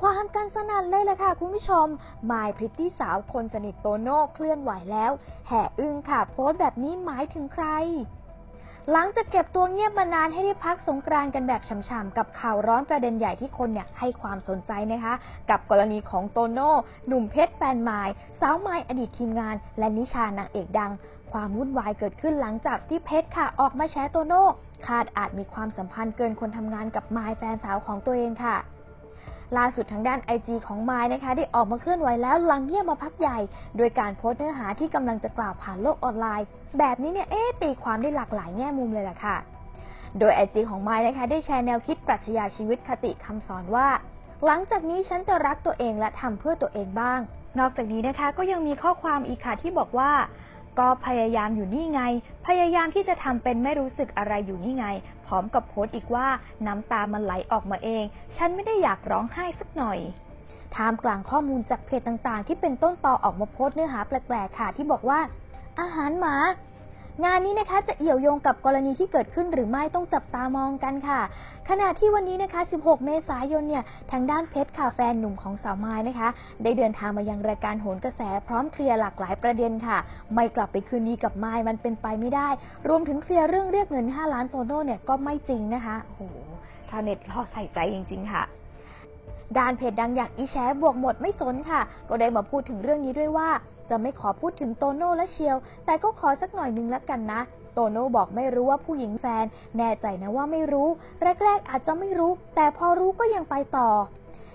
ความกันสนั่นเลยล่ะค่ะคุณผู้ชมมายพริตตี้สาวคนสนิทโตโน่เคลื่อนไหวแล้ว แห่อึ้งค่ะ โพสต์แบบนี้หมายถึงใครหลังจากเก็บตัวเงียบมานานให้ได้พักสงกรานกันแบบฉ่ำๆกับข่าวร้อนประเด็นใหญ่ที่คนเนี่ยให้ความสนใจนะคะ กับกรณีของโตโน่ หนุ่มเพชรแฟนไมายสาวไมายอดีตทีมงาน และนิชานางเอกดัง ความวุ่นวายเกิดขึ้นหลังจากที่เพชรค่ะออกมาแชโตโน่คาดอาจมีความสัมพันธ์เกินคนทำงานกับไมายแฟนสาวของตัวเองค่ะ ล่าสุดทางด้านไอจีของไมายนะคะ ได้ออกมาเคลื่อนไหวแล้วหลังเงียบมาพักใหญ่ โดยการโพสต์เนื้อหาที่กำลังจะกล่าวผ่านโลกออนไลน์ แบบนี้เนี่ยเอ๊ะตีความได้หลากหลายแง่มุมเลยล่ะค่ะ โดยไอจีของไมายนะคะ ได้แชร์แนวคิดปรัชญาชีวิตคติคำสอนว่า หลังจากนี้ฉันจะรักตัวเองและทำเพื่อตัวเองบ้าง นอกจากนี้นะคะก็ยังมีข้อความอีกค่ะที่บอกว่า ก็พยายามอยู่นี่ไง พยายามที่จะทำเป็นไม่รู้สึกอะไรอยู่นี่ไง พร้อมกับโพสต์อีกว่าน้ำตามันไหลออกมาเอง ฉันไม่ได้อยากร้องไห้สักหน่อยท่ามกลางข้อมูลจากเพจต่างๆ ที่เป็นต้นตอออกมาโพสต์เนื้อหาแปลกๆค่ะที่บอกว่า อาหารหมา งานนี้นะคะจะเอี่ยวโยงกับกรณีที่เกิดขึ้นหรือไม่ต้องจับตามองกันค่ะ ขณะที่วันนี้นะคะ 16 เมษายนเนี่ยทางด้านเพชรค่ะแฟนหนุ่มของสาวไม้นะคะ ได้เดินทางมายังรายการโหนกระแสพร้อมเคลียร์หลากหลายประเด็นค่ะ ไม่กลับไปคืนดีกับไม้มันเป็นไปไม่ได้ รวมถึงเคลียร์เรื่องเรียกเงิน 5 ล้านโตโน่เนี่ยก็ไม่จริงนะคะโอ้โหชาวเน็ตรอใส่ใจจริง ๆ ค่ะ ด้านเพจดังอย่างอีแชบวกหมดไม่สนค่ะ ก็ได้มาพูดถึงเรื่องนี้ด้วยว่า จะไม่ขอพูดถึงโตโน่และเชียว แต่ก็ขอสักหน่อยนึงละกันนะ โตโน่บอกไม่รู้ว่าผู้หญิงแฟน แน่ใจนะว่าไม่รู้ แรก ๆ อาจจะไม่รู้ แต่พอรู้ก็ยังไปต่อ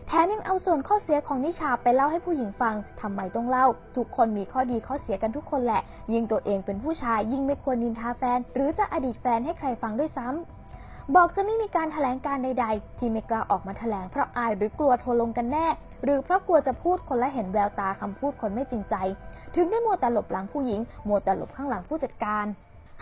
แถมยังเอาส่วนข้อเสียของนิชาไปเล่าให้ผู้หญิงฟังทำไมต้องเล่า ทุกคนมีข้อดีข้อเสียกันทุกคนแหละ ยิ่งตัวเองเป็นผู้ชายยิ่งไม่ควรนินทาแฟน หรือจะอดีตแฟนให้ใครฟังด้วยซ้ำ บอกจะไม่มีการแถลงการใด ๆ ที่ไม่กล้าออกมาแถลงเพราะอายหรือกลัวทัวร์ลงกันแน่ หรือเพราะกลัวจะพูดคนและเห็นแววตาคำพูดคนไม่จริงใจ ถึงได้มัวแต่หลบหลังผู้หญิงมัวแต่หลบข้างหลังผู้จัดการ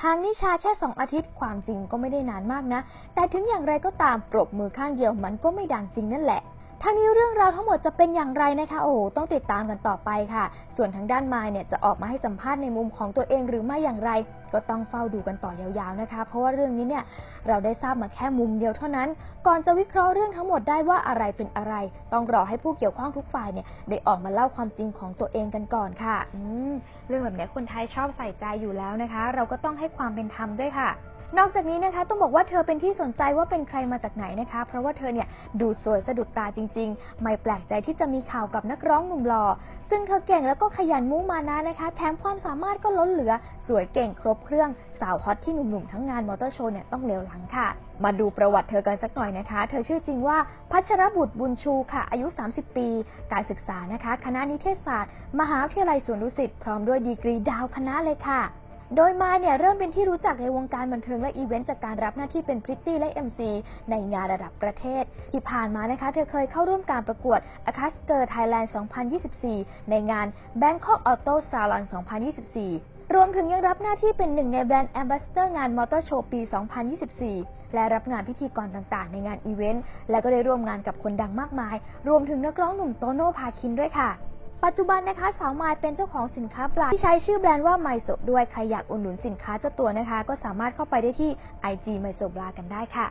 ห่างนิชาแค่สองอาทิตย์ความจริงก็ไม่ได้นานมากนะ แต่ถึงอย่างไรก็ตามปรบมือข้างเดียวมันก็ไม่ดังจริงนั่นแหละ ทั้งนี้เรื่องราวทั้งหมดจะเป็นอย่างไรนะคะโอ้โหต้องติดตามกันต่อไปค่ะ ส่วนทางด้านมายเนี่ยจะออกมาให้สัมภาษณ์ในมุมของตัวเองหรือไม่อย่างไร ก็ต้องเฝ้าดูกันต่อยาวๆนะคะ เพราะว่าเรื่องนี้เนี่ยเราได้ทราบมาแค่มุมเดียวเท่านั้น ก่อนจะวิเคราะห์เรื่องทั้งหมดได้ว่าอะไรเป็นอะไร ต้องรอให้ผู้เกี่ยวข้องทุกฝ่ายเนี่ยได้ออกมาเล่าความจริงของตัวเองกันก่อนค่ะอืมเรื่องแบบนี้คนไทยชอบใส่ใจอยู่แล้วนะคะ เราก็ต้องให้ความเป็นธรรมด้วยค่ะ นอกจากนี้นะคะต้องบอกว่าเธอเป็นที่สนใจว่าเป็นใครมาจากไหนนะคะ เพราะว่าเธอเนี่ยดูสวยสะดุดตาจริง ๆ ไม่แปลกใจที่จะมีข่าวกับนักร้องหนุ่มหล่อซึ่งเธอเก่งแล้วก็ขยันมุมานะนะคะ แถมความสามารถก็ล้นเหลือสวยเก่งครบเครื่องสาวฮอตที่หนุ่มๆทั้งงานมอเตอร์โชว์เนี่ยต้องเลวหลังค่ะ มาดูประวัติเธอกันสักหน่อยนะคะ เธอชื่อจริงว่าพัชรบุตรบุญชูค่ะ อายุ 30 ปี การศึกษานะคะ คณะนิเทศศาสตร์ มหาวิทยาลัยสวนดุสิตพร้อมด้วยดีกรีดาวคณะเลยค่ะ โดยมาเนี่ยเริ่มเป็นที่รู้จักในวงการบันเทิงและอีเวนต์จากการรับหน้าที่เป็นพริตตี้และ MC ในงานระดับประเทศ ที่ผ่านมานะคะเธอเคยเข้าร่วมการประกวด a c a s t e r Thailand 2024 ในงาน Bangkok Auto Salon 2024รวมถึงยังรับหน้าที่เป็นหนึ่งในแบรนด์แอมบาสเตอร์งานมอเตอร์โชว์ปี 2024 และรับงานพิธีกรต่างๆ ในงานอีเวนต์ และก็ได้ร่วมงานกับคนดังมากมาย รวมถึงนักร้องหนุ่มโตโน่พาคินด้วยค่ะ ปัจจุบันนะคะสาวมายเป็นเจ้าของสินค้าปลาที่ใช้ชื่อแบรนด์ว่าไมโซด้วยใครอยากอุดหนุนสินค้าเจ้าตัวนะคะ ก็สามารถเข้าไปได้ที่ IG ไมโซปลากันได้ค่ะ